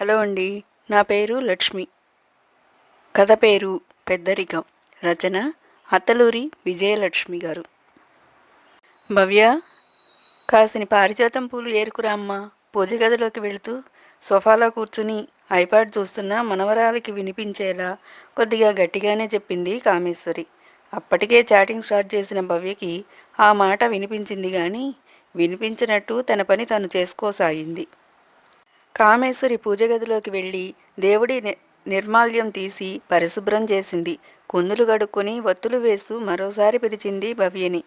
Hello అండి నా పేరు లక్ష్మి. కథ పేరు పెద్దరికం. రచన అత్తలూరి విజయలక్ష్మి గారు. భవ్య కాసిని పారిజాతం పూలు ఏరుకురామ్మా పూజ గదిలోకి వెళుతూ సోఫాలో కూర్చుని ఐపాడ్ చూస్తున్న మనవరాలకి వినిపించేలా కొద్దిగా గట్టిగానే చెప్పింది కామేశ్వరి. అప్పటికే చాటింగ్ స్టార్ట్ చేసిన భవ్యకి ఆ మాట వినిపించింది కానీ వినిపించినట్టు తన పని తను చేసుకోసాగింది. కామేశ్వరి పూజ గదిలోకి వెళ్ళి దేవుడి ని- నిర్మాల్యం తీసి పరిశుభ్రం చేసింది. కుందులు గడుక్కుని వత్తులు వేసు మరోసారి పిలిచింది భవ్యని.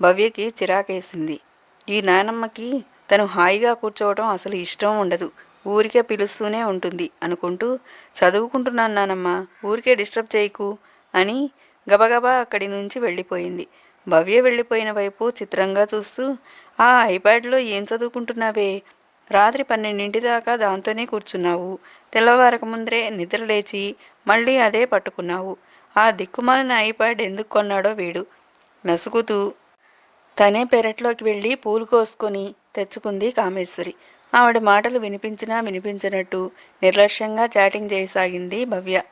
భవ్యకి చిరాకేసింది. ఈ నానమ్మకి తను హాయిగా కూర్చోవడం అసలు ఇష్టం ఉండదు. ఊరికే పిలుస్తూనే ఉంటుంది అనుకుంటూ చదువుకుంటున్నాను నానమ్మ ఊరికే డిస్టర్బ్ చేయకు అని గబగబా అక్కడి నుంచి వెళ్ళిపోయింది. భవ్య వెళ్ళిపోయిన వైపు చిత్రంగా చూస్తూ ఆ ఐప్యాడ్లో ఏం చదువుకుంటున్నావే? రాత్రి పన్నెండింటి దాకా దాంతోనే కూర్చున్నావు. తెల్లవారక ముందరే నిద్ర లేచి మళ్ళీ అదే పట్టుకున్నావు. ఆ దిక్కుమాలిన ఐప్యాడ్ ఎందుకు కొన్నాడో వీడు. నసుకుతూ తనే పెరట్లోకి వెళ్ళి పూలు కోసుకొని తెచ్చుకుంది కామేశ్వరి. ఆవిడ మాటలు వినిపించినా వినిపించినట్టు నిర్లక్ష్యంగా చాటింగ్ చేయసాగింది భవ్య.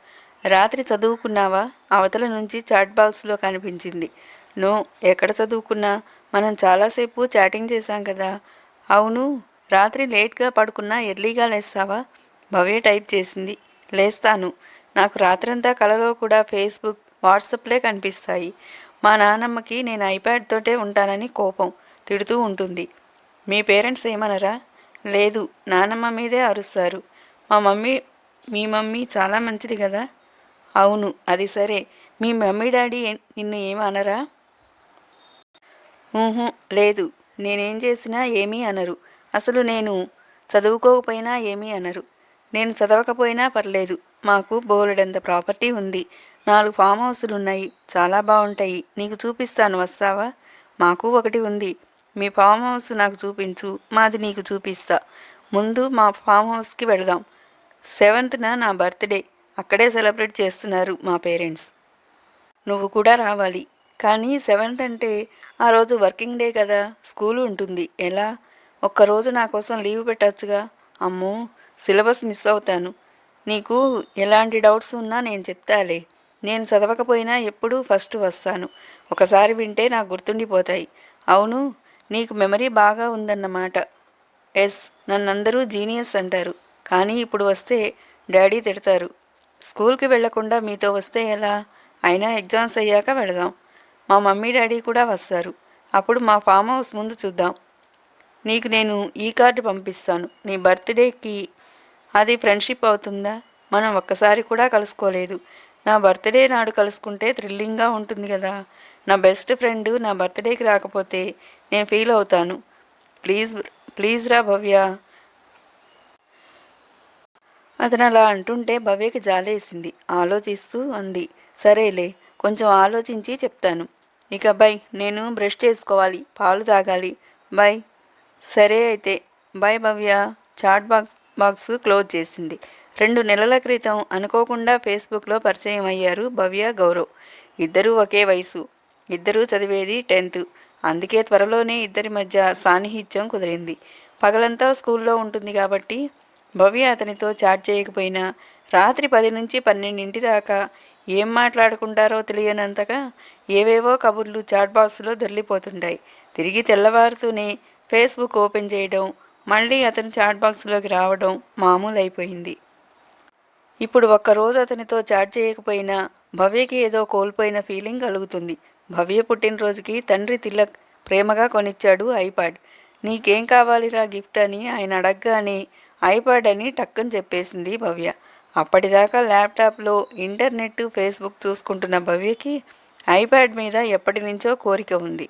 రాత్రి చదువుకున్నావా? అవతల నుంచి చాట్ బాక్స్లో కనిపించింది. నో ఎక్కడ చదువుకున్నా? మనం చాలాసేపు చాటింగ్ చేశాం కదా. అవును రాత్రి లేట్గా పడుకున్నా ఎర్లీగా లేస్తావా? భవ్య టైప్ చేసింది. లేస్తాను. నాకు రాత్రంతా కలలో కూడా ఫేస్బుక్ వాట్సాప్లే కనిపిస్తాయి. మా నాన్నమ్మకి నేను ఐప్యాడ్తోటే ఉంటానని కోపం తిడుతూ ఉంటుంది. మీ పేరెంట్స్ ఏమనరా? లేదు నానమ్మ మీదే అరుస్తారు. మా మమ్మీ మీ మమ్మీ చాలా మంచిది కదా? అవును అది సరే. మీ మమ్మీ డాడీ నిన్ను ఏమనరా? లేదు. నేనేం చేసినా ఏమీ అనరు. అసలు నేను చదువుకోకపోయినా ఏమీ అనరు. నేను చదవకపోయినా పర్లేదు. మాకు బోలెడంత ప్రాపర్టీ ఉంది. నాలుగు ఫామ్ హౌసులు ఉన్నాయి చాలా బాగుంటాయి. నీకు చూపిస్తాను వస్తావా? మాకు ఒకటి ఉంది. మీ ఫామ్ హౌస్ నాకు చూపించు. మాది నీకు చూపిస్తా. ముందు మా ఫామ్ హౌస్కి వెళదాం. సెవెంత్న నా బర్త్డే. అక్కడే సెలబ్రేట్ చేస్తున్నారు మా పేరెంట్స్. నువ్వు కూడా రావాలి. కానీ సెవెంత్ అంటే ఆ రోజు వర్కింగ్ డే కదా. స్కూల్ ఉంటుంది. ఎలా? ఒక్కరోజు నా కోసం లీవ్ పెట్టచ్చుగా. అమ్మో సిలబస్ మిస్ అవుతాను. నీకు ఎలాంటి డౌట్స్ ఉన్నా నేను చెప్తాలే. నేను చదవకపోయినా ఎప్పుడూ ఫస్ట్ వస్తాను. ఒకసారి వింటే నాకు గుర్తుండిపోతాయి. అవును నీకు మెమరీ బాగా ఉందన్నమాట. ఎస్ నన్నందరూ జీనియస్ అంటారు. కానీ ఇప్పుడు వస్తే డాడీ తిడతారు. స్కూల్కి వెళ్ళకుండా మీతో వస్తే ఎలా? అయినా ఎగ్జామ్స్ అయ్యాక వెళదాం మా మమ్మీ డాడీ కూడా వస్తారు. అప్పుడు మా ఫామ్ హౌస్ ముందు చూద్దాం. నీకు నేను ఈ కార్డు పంపిస్తాను. నీ బర్త్డేకి అది ఫ్రెండ్షిప్ అవుతుందా? మనం ఒక్కసారి కూడా కలుసుకోలేదు. నా బర్త్డే నాడు కలుసుకుంటే థ్రిల్లింగ్గా ఉంటుంది కదా. నా బెస్ట్ ఫ్రెండ్ నా బర్త్డేకి రాకపోతే నేను ఫీల్ అవుతాను. ప్లీజ్ ప్లీజ్ రా భవ్య. అతను అలా అంటుంటే భవ్యకి జాలేసింది. ఆలోచిస్తూ అంది. సరేలే కొంచెం ఆలోచించి చెప్తాను. ఇక బై నేను బ్రష్ చేసుకోవాలి పాలు తాగాలి. బై. సరే అయితే bye Bhavya. Chat box box close చేసింది. రెండు నెలల క్రితం అనుకోకుండా ఫేస్బుక్లో పరిచయం అయ్యారు భవ్య గౌరవ్. ఇద్దరూ ఒకే వయసు. ఇద్దరూ చదివేది టెన్త్. అందుకే త్వరలోనే ఇద్దరి మధ్య సాన్నిహిత్యం కుదిరింది. పగలంతా స్కూల్లో ఉంటుంది కాబట్టి భవ్య అతనితో చాట్ చేయకపోయినా రాత్రి పది నుంచి పన్నెండింటి దాకా ఏం మాట్లాడుకుంటారో తెలియనంతగా ఏవేవో కబుర్లు చాట్ బాక్స్లో దొర్లిపోతుంటాయి తిరిగి తెల్లవారుతూనే ఫేస్బుక్ ఓపెన్ చేయడం మళ్ళీ అతను చాట్ బాక్స్లోకి రావడం మామూలు అయిపోయింది ఇప్పుడు ఒక్కరోజు అతనితో చాట్ చేయకపోయినా భవ్యకి ఏదో కోల్పోయిన ఫీలింగ్ కలుగుతుంది. భవ్య పుట్టినరోజుకి తండ్రి తిలక్ ప్రేమగా కొనిచ్చాడు ఐపాడ్. నీకేం కావాలిరా గిఫ్ట్ అని ఆయన అడగగానే ఐపాడ్ అని టక్కని చెప్పేసింది భవ్య. అప్పటిదాకా ల్యాప్టాప్లో ఇంటర్నెట్ ఫేస్బుక్ చూసుకుంటున్న భవ్యకి ఐప్యాడ్ మీద ఎప్పటి నుంచో కోరిక ఉంది.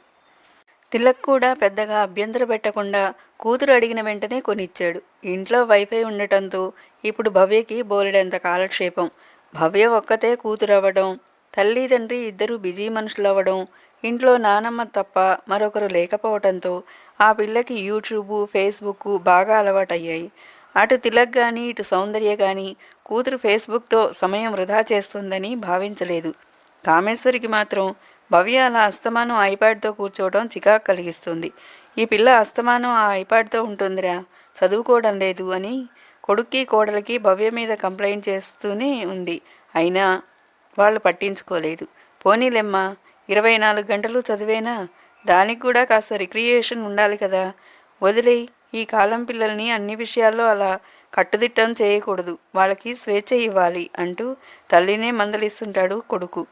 తిలక్ కూడా పెద్దగా అభ్యంతర పెట్టకుండా కూతురు అడిగిన వెంటనే కొనిచ్చాడు. ఇంట్లో వైఫై ఉండటంతో ఇప్పుడు భవ్యకి బోలెడంత కాలక్షేపం. భవ్య ఒక్కతే కూతురు అవ్వడం తల్లి తండ్రి ఇద్దరు బిజీ మనుషులు అవ్వడం ఇంట్లో నానమ్మ తప్ప మరొకరు లేకపోవడంతో ఆ పిల్లకి యూట్యూబ్ ఫేస్బుక్ బాగా అలవాటయ్యాయి. అటు తిలక్ కానీ ఇటు సౌందర్య కానీ కూతురు ఫేస్బుక్తో సమయం వృధా చేస్తుందని భావించలేదు. కామేశ్వరికి మాత్రం భవ్య అలా అస్తమానం ఐప్యాడ్తో కూర్చోవడం చికాకు కలిగిస్తుంది. ఈ పిల్ల అస్తమానం ఆ ఐప్యాడ్తో ఉంటుందిరా చదువుకోవడం లేదు అని కొడుక్కి కోడలికి భవ్య మీద కంప్లైంట్ చేస్తూనే ఉంది. అయినా వాళ్ళు పట్టించుకోలేదు. పోనీలెమ్మా ఇరవై నాలుగు గంటలు చదివేనా? దానికి కూడా కాస్త రిక్రియేషన్ ఉండాలి కదా. వదిలే ఈ కాలం పిల్లల్ని అన్ని విషయాల్లో అలా కట్టుదిట్టం చేయకూడదు. వాళ్ళకి స్వేచ్ఛ ఇవ్వాలి అంటూ తల్లినే మందలిస్తుంటాడు కొడుకు.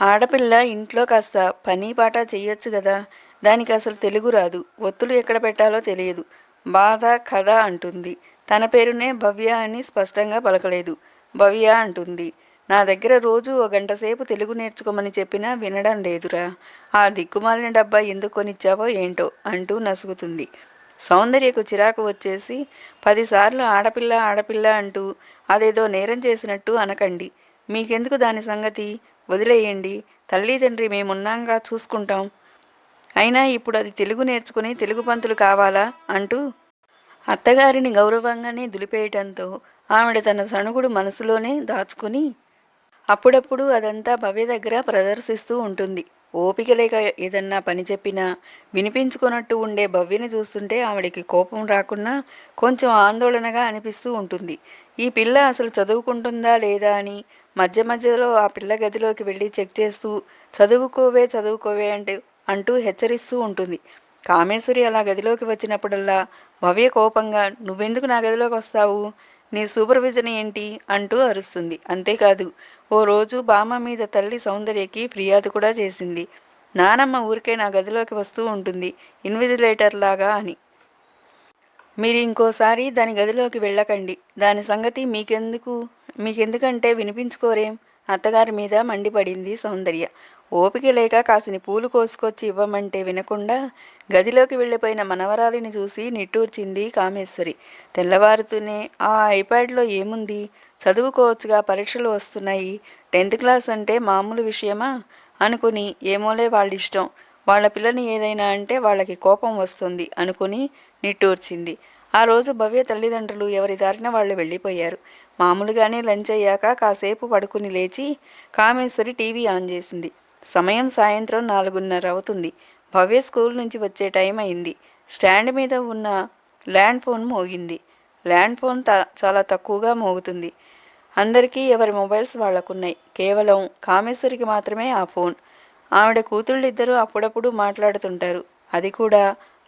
ఆడపిల్ల ఇంట్లో కాస్త పని పాట చెయ్యొచ్చు కదా దానికి అసలు తెలుగు రాదు. ఒత్తులు ఎక్కడ పెట్టాలో తెలియదు. బాధ కథ అంటుంది. తన పేరునే భవ్య అని స్పష్టంగా పలకలేదు. భవ్య అంటుంది. నా దగ్గర రోజు ఓ గంట సేపు తెలుగు నేర్చుకోమని చెప్పినా వినడం లేదురా. ఆ దిక్కుమాలిన డబ్బా ఎందుకు కొనిచ్చావో ఏంటో అంటూ నసుగుతుంది. సౌందర్యకు చిరాకు వచ్చేసి పదిసార్లు ఆడపిల్ల ఆడపిల్ల అంటూ అదేదో నేరం చేసినట్టు అనకండి. మీకెందుకు దాని సంగతి? వదిలేయండి. తల్లి తండ్రి మేమున్నాంగా చూసుకుంటాం. అయినా ఇప్పుడు అది తెలుగు నేర్చుకుని తెలుగు పంతులు కావాలా? అంటూ అత్తగారిని గౌరవంగానే దులిపేయటంతో ఆవిడ తన సణుగుడు మనసులోనే దాచుకుని అప్పుడప్పుడు అదంతా భవ్య దగ్గర ప్రదర్శిస్తూ ఉంటుంది. ఓపిక లేక ఏదన్నా పని చెప్పినా వినిపించుకున్నట్టు ఉండే భవ్యని చూస్తుంటే ఆవిడకి కోపం రాకున్నా కొంచెం ఆందోళనగా అనిపిస్తూ ఉంటుంది. ఈ పిల్ల అసలు చదువుకుంటుందా లేదా అని మధ్య మధ్యలో ఆ పిల్ల గదిలోకి వెళ్ళి చెక్ చేస్తూ చదువుకోవే చదువుకోవే అంటే అంటూ హెచ్చరిస్తూ ఉంటుంది. కామేశ్వరి అలా గదిలోకి వచ్చినప్పుడల్లా భవ్య కోపంగా నువ్వెందుకు నా గదిలోకి వస్తావు? నీ సూపర్విజన్ ఏంటి? అంటూ అరుస్తుంది. అంతేకాదు ఓ రోజు బామ్మ మీద తల్లి సౌందర్యకి ఫిర్యాదు కూడా చేసింది. నానమ్మ ఊరికే నా గదిలోకి వస్తూ ఉంటుంది ఇన్విజిలేటర్ లాగా అని. మీరు ఇంకోసారి దాని గదిలోకి వెళ్ళకండి. దాని సంగతి మీకెందుకు? మీకెందుకంటే వినిపించుకోరేం. అత్తగారి మీద మండిపడింది సౌందర్య. ఓపిక లేక కాసిని పూలు కోసుకొచ్చి ఇవ్వమంటే వినకుండా గదిలోకి వెళ్ళిపోయిన మనవరాలిని చూసి నిట్టూర్చింది కామేశ్వరి. తెల్లవారుతూనే ఆ ఐప్యాడ్లో ఏముంది? చదువుకోవచ్చుగా పరీక్షలు వస్తున్నాయి. టెన్త్ క్లాస్ అంటే మామూలు విషయమా? అనుకుని ఏమోలే వాళ్ళ ఇష్టం వాళ్ళ పిల్లని ఏదైనా అంటే వాళ్ళకి కోపం వస్తుంది అనుకుని నిట్టూర్చింది. ఆ రోజు భవ్య తల్లిదండ్రులు ఎవరి దారిన వాళ్ళు వెళ్ళిపోయారు. మామూలుగానే లంచ్ అయ్యాక కాసేపు పడుకుని లేచి కామేశ్వరి టీవీ ఆన్ చేసింది. సమయం సాయంత్రం నాలుగున్నర అవుతుంది. భవ్య స్కూల్ నుంచి వచ్చే టైం అయింది. స్టాండ్ మీద ఉన్న ల్యాండ్ ఫోన్ మోగింది. ల్యాండ్ ఫోన్ త చాలా తక్కువగా మోగుతుంది. అందరికీ ఎవరి మొబైల్స్ వాళ్ళకున్నాయి కేవలం కామేశ్వరికి మాత్రమే ఆ ఫోన్. ఆవిడ కూతుళ్ళిద్దరూ అప్పుడప్పుడు మాట్లాడుతుంటారు. అది కూడా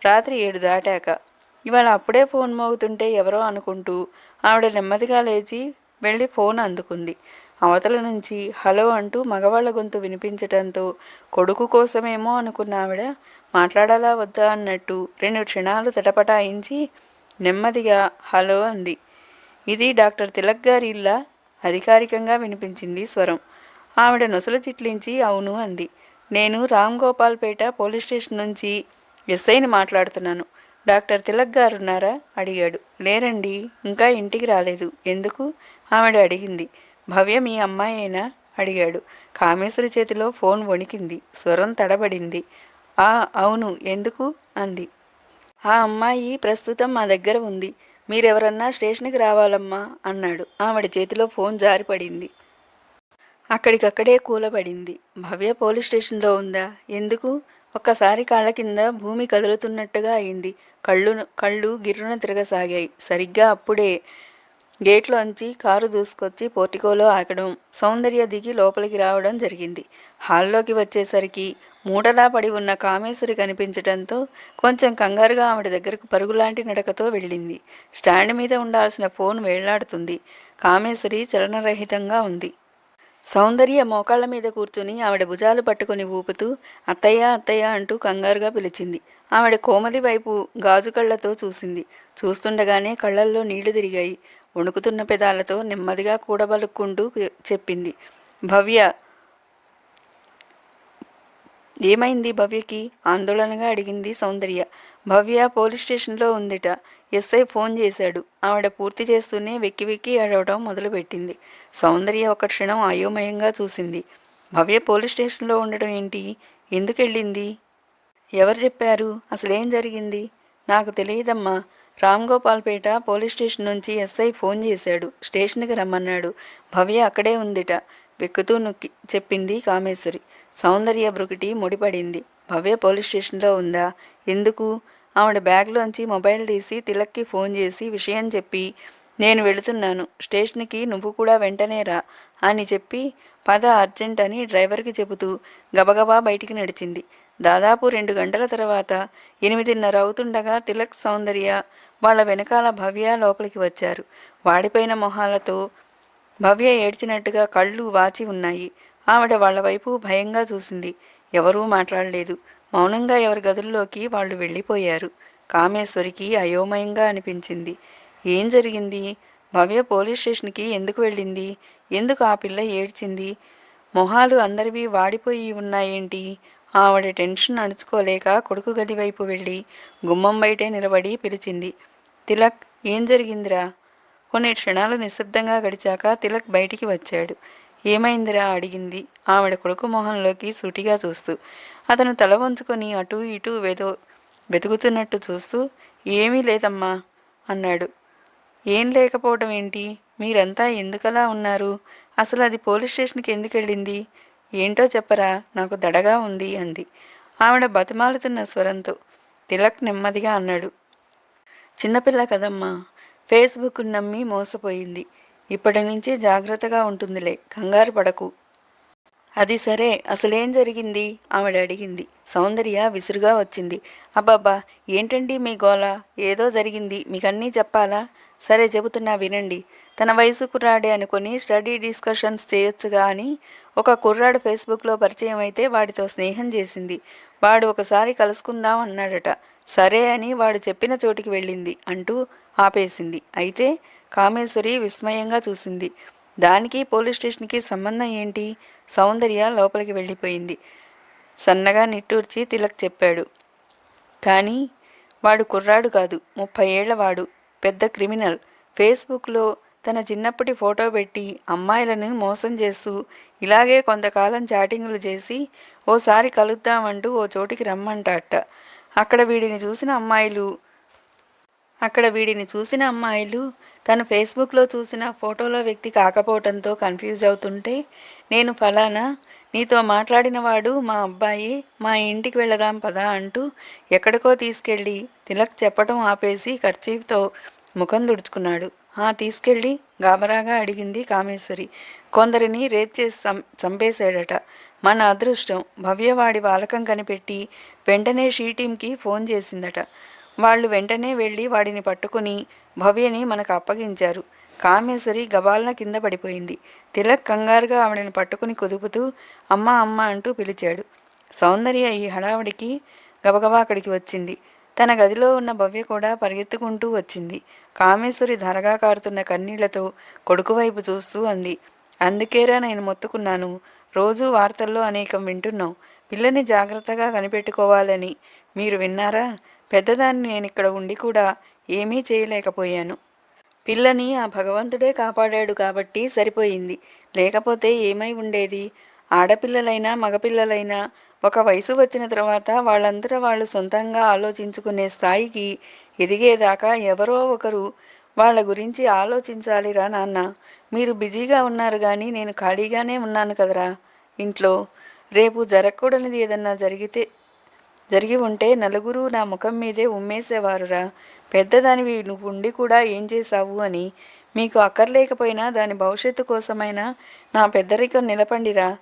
రాత్రి ఏడు దాటాక. ఇవాళ అప్పుడే ఫోన్ మోగుతుంటే ఎవరో అనుకుంటూ ఆవిడ నెమ్మదిగా లేచి వెళ్ళి ఫోన్ అందుకుంది. అవతల నుంచి హలో అంటూ మగవాళ్ళ గొంతు వినిపించటంతో కొడుకు కోసమేమో అనుకున్న ఆవిడ మాట్లాడాలా వద్దా అన్నట్టు రెండు క్షణాలు తటపటాయించి నెమ్మదిగా హలో అంది. ఇది డాక్టర్ తిలక్ గారి ఇల్లా? అధికారికంగా వినిపించింది స్వరం. ఆవిడ నొసలు చిట్లించి అవును అంది. నేను రామ్ గోపాల్పేట పోలీస్ స్టేషన్ నుంచి ఎస్ఐని మాట్లాడుతున్నాను. డాక్టర్ తిలక్ గారు ఉన్నారా అడిగాడు. లేరండి ఇంకా ఇంటికి రాలేదు. ఎందుకు? ఆవిడ అడిగింది. భవ్య మీ అమ్మాయేనా? అడిగాడు. కామేశ్వరి చేతిలో ఫోన్ వణికింది. స్వరం తడబడింది. ఆ అవును. ఎందుకు? అంది. ఆ అమ్మాయి ప్రస్తుతం మా దగ్గర ఉంది. మీరెవరన్నా స్టేషన్కి రావాలమ్మా? అన్నాడు. ఆవిడ చేతిలో ఫోన్ జారిపడింది. అక్కడికక్కడే కూలబడింది. భవ్య పోలీస్ స్టేషన్లో ఉందా? ఎందుకు? ఒక్కసారి కాళ్ళ కింద భూమి కదులుతున్నట్టుగా అయింది. కళ్ళు కళ్ళు గిర్రున తిరగసాగాయి. సరిగ్గా అప్పుడే గేట్లోంచి కారు దూసుకొచ్చి పోర్టికోలో ఆగడం సౌందర్య దిగి లోపలికి రావడం జరిగింది. హాల్లోకి వచ్చేసరికి మూటలా పడి ఉన్న కామేశ్వరి కనిపించడంతో కొంచెం కంగారుగా ఆవిడ దగ్గరకు పరుగులాంటి నడకతో వెళ్ళింది. స్టాండ్ మీద ఉండాల్సిన ఫోన్ వేళ్ళాడుతుంది. కామేశ్వరి చలనరహితంగా ఉంది. సౌందర్య మోకాళ్ళ మీద కూర్చుని ఆవిడ భుజాలు పట్టుకుని ఊపుతూ అత్తయ్య అత్తయ్య అంటూ కంగారుగా పిలిచింది. ఆవిడ కోమలి వైపు గాజు కళ్ళతో చూసింది. చూస్తుండగానే కళ్ళల్లో నీళ్ళు తిరిగాయి. వణుకుతున్న పెదాలతో నెమ్మదిగా కూడబలుక్కుంటూ చెప్పింది. భవ్య ఏమైంది భవ్యకి? ఆందోళనగా అడిగింది సౌందర్య. భవ్య పోలీస్ స్టేషన్లో ఉందిట. ఎస్ఐ ఫోన్ చేశాడు. ఆవిడ పూర్తి చేస్తూనే వెక్కి వెక్కి అడవడం మొదలుపెట్టింది. సౌందర్య ఒక క్షణం అయోమయంగా చూసింది. భవ్య పోలీస్ స్టేషన్లో ఉండడం ఏంటి? ఎందుకు వెళ్ళింది ఎవరు చెప్పారు? అసలేం జరిగింది? నాకు తెలియదమ్మా. రామ్ గోపాల్పేట పోలీస్ స్టేషన్ నుంచి ఎస్ఐ ఫోన్ చేశాడు. స్టేషన్కి రమ్మన్నాడు. భవ్య అక్కడే ఉందిట. వెక్కుతూ నొక్కి చెప్పింది కామేశ్వరి. సౌందర్య బ్రుకిటి ముడిపడింది. భవ్య పోలీస్ స్టేషన్లో ఉందా? ఎందుకు? ఆవిడ బ్యాగ్లోంచి మొబైల్ తీసి తిలక్కి ఫోన్ చేసి విషయం చెప్పి నేను వెళుతున్నాను. స్టేషన్కి నువ్వు కూడా వెంటనే రా అని చెప్పి పద అర్జెంట్ అని డ్రైవర్కి చెబుతూ గబగబా బయటికి నడిచింది. దాదాపు రెండు గంటల తర్వాత ఎనిమిదిన్నర అవుతుండగా తిలక్ సౌందర్య వాళ్ళ వెనకాల భవ్య లోపలికి వచ్చారు. వాడిపోయిన మొహాలతో భవ్య ఏడ్చినట్టుగా కళ్ళు వాచి ఉన్నాయి. ఆవిడ వాళ్ళ వైపు భయంగా చూసింది. ఎవరూ మాట్లాడలేదు. మౌనంగా ఎవరి గదుల్లోకి వాళ్ళు వెళ్ళిపోయారు. కామేశ్వరికి అయోమయంగా అనిపించింది. ఏం జరిగింది? భవ్య పోలీస్ స్టేషన్కి ఎందుకు వెళ్ళింది? ఎందుకు ఆ పిల్ల ఏడ్చింది? మొహాలు అందరివి వాడిపోయి ఉన్నాయేంటి? ఆవిడ టెన్షన్ అణుచుకోలేక కొడుకు గది వైపు వెళ్ళి గుమ్మం బయటే నిలబడి పిలిచింది. తిలక్ ఏం జరిగిందిరా? కొన్ని క్షణాలు నిశ్శబ్దంగా గడిచాక తిలక్ బయటికి వచ్చాడు. ఏమైందిరా? అడిగింది ఆవిడ కొడుకు మొహంలోకి సూటిగా చూస్తూ. అతను తల వంచుకొని అటూ ఇటూ వెదో వెతుకుతున్నట్టు చూస్తూ ఏమీ లేదమ్మా అన్నాడు. ఏం లేకపోవడం ఏంటి? మీరంతా ఎందుకలా ఉన్నారు? అసలు అది పోలీస్ స్టేషన్కి ఎందుకు వెళ్ళింది? ఏంటో చెప్పరా? నాకు దడగా ఉంది అంది. ఆవిడ బతిమాలుతున్న స్వరంతో తిలక్ నెమ్మదిగా అన్నాడు. చిన్నపిల్ల కదమ్మా ఫేస్బుక్ నమ్మి మోసపోయింది. ఇప్పటి నుంచి జాగ్రత్తగా ఉంటుందిలే కంగారు పడకు అది సరే అసలేం జరిగింది? ఆవిడ అడిగింది. సౌందర్య విసురుగా వచ్చింది. అబ్బాబ్బా ఏంటండి మీ గోల? ఏదో జరిగింది. మీకన్నీ చెప్పాలా? సరే చెబుతున్నా వినండి. తన వయసు కుర్రాడే అనుకుని స్టడీ డిస్కషన్స్ చేయొచ్చుగా అని ఒక కుర్రాడు ఫేస్బుక్లో పరిచయం అయితే వాడితో స్నేహం చేసింది. వాడు ఒకసారి కలుసుకుందాం అన్నాడట. సరే అని వాడు చెప్పిన చోటికి వెళ్ళింది అంటూ ఆపేసింది. అయితే కామేశ్వరి విస్మయంగా చూసింది. దానికి పోలీస్ స్టేషన్కి సంబంధం ఏంటి? సౌందర్య లోపలికి వెళ్ళిపోయింది. సన్నగా నిట్టూర్చి తిలక్ చెప్పాడు. కానీ వాడు కుర్రాడు కాదు ముప్పై ఏళ్ళవాడు పెద్ద క్రిమినల్. ఫేస్బుక్లో తన చిన్నప్పటి ఫోటో పెట్టి అమ్మాయిలను మోసం చేస్తూ ఇలాగే కొంతకాలం చాటింగులు చేసి ఓసారి కలుద్దామంటూ ఓ చోటికి రమ్మంటాట అక్కడ వీడిని చూసిన అమ్మాయిలు అక్కడ వీడిని చూసిన అమ్మాయిలు తను ఫేస్బుక్లో చూసిన ఫోటోలో వ్యక్తి కాకపోవడంతో కన్ఫ్యూజ్ అవుతుంటే నేను ఫలానా? నీతో మాట్లాడిన వాడు మా అబ్బాయి మా ఇంటికి వెళదాం పదా అంటూ ఎక్కడికో తీసుకెళ్ళి తిలక్ చెప్పడం ఆపేసి ఖర్చీఫ్తో ముఖం దుడుచుకున్నాడు. ఆ తీసుకెళ్ళి గాబరాగా అడిగింది కామేశ్వరి. కొందరిని రేప్ చేసి చంపేశాడట. మన అదృష్టం భవ్యవాడి వాలకం కనిపెట్టి వెంటనే షీ టీంకి ఫోన్ చేసిందట. వాళ్ళు వెంటనే వెళ్ళి వాడిని పట్టుకుని భవ్యని మనకు అప్పగించారు. కామేశ్వరి గబాలన కింద పడిపోయింది. తిలక్ కంగారుగా ఆవిడని పట్టుకుని కుదుపుతూ అమ్మ అమ్మ అంటూ పిలిచాడు. సౌందర్య ఈ హడావుడికి గబగబా అక్కడికి వచ్చింది. తన గదిలో ఉన్న భవ్య కూడా పరిగెత్తుకుంటూ వచ్చింది. కామేశ్వరి ధరగా కారుతున్న కన్నీళ్ళతో కొడుకు వైపు చూస్తూ అంది. అందుకేరా నేను మొత్తుకున్నాను. రోజూ వార్తల్లో అనేకం వింటున్నాం. పిల్లని జాగ్రత్తగా కనిపెట్టుకోవాలని. మీరు విన్నారా? పెద్దదాన్ని నేను ఇక్కడ ఉండి కూడా ఏమీ చేయలేకపోయాను. పిల్లని ఆ భగవంతుడే కాపాడాడు కాబట్టి సరిపోయింది. లేకపోతే ఏమై ఉండేది? ఆడపిల్లలైనా మగపిల్లలైనా ఒక వయసు వచ్చిన తర్వాత వాళ్ళందరూ వాళ్ళు సొంతంగా ఆలోచించుకునే స్థాయికి ఎదిగేదాకా ఎవరో ఒకరు వాళ్ళ గురించి ఆలోచించాలిరా నాన్న. మీరు బిజీగా ఉన్నారు కానీ నేను ఖాళీగానే ఉన్నాను కదరా. ఇంట్లో రేపు జరగకూడనిది ఏదన్నా జరిగితే జరిగి ఉంటే నలుగురు నా ముఖం మీదే ఉమ్మేసేవారురా. పెద్దదానివి నువ్వు ఉండి కూడా ఏం చేశావు అని. మీకు అక్కర్లేకపోయినా దాని భవిష్యత్తు కోసమైనా నా పెద్దరికం నిలపండిరా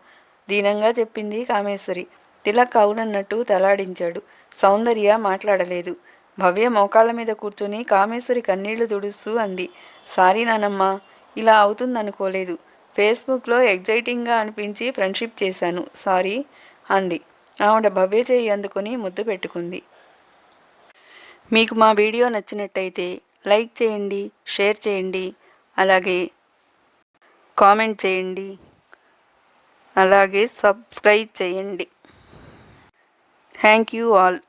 దీనంగా చెప్పింది కామేశ్వరి. తిలక్ అవునన్నట్టు తలాడించాడు. సౌందర్య మాట్లాడలేదు. భవ్య మోకాళ్ళ మీద కూర్చుని కామేశ్వరి కన్నీళ్ళు దుడుస్తూ అంది. సారీ నానమ్మ ఇలా అవుతుందనుకోలేదు. ఫేస్బుక్లో ఎగ్జైటింగ్గా అనిపించి ఫ్రెండ్షిప్ చేశాను. సారీ అంది. ఆవిడ భవ్య చేయి అందుకుని ముద్దు పెట్టుకుంది. మీకు మా వీడియో నచ్చినట్టయితే లైక్ చేయండి షేర్ చేయండి అలాగే కామెంట్ చేయండి అలాగే సబ్స్క్రైబ్ చేయండి. Thank you all.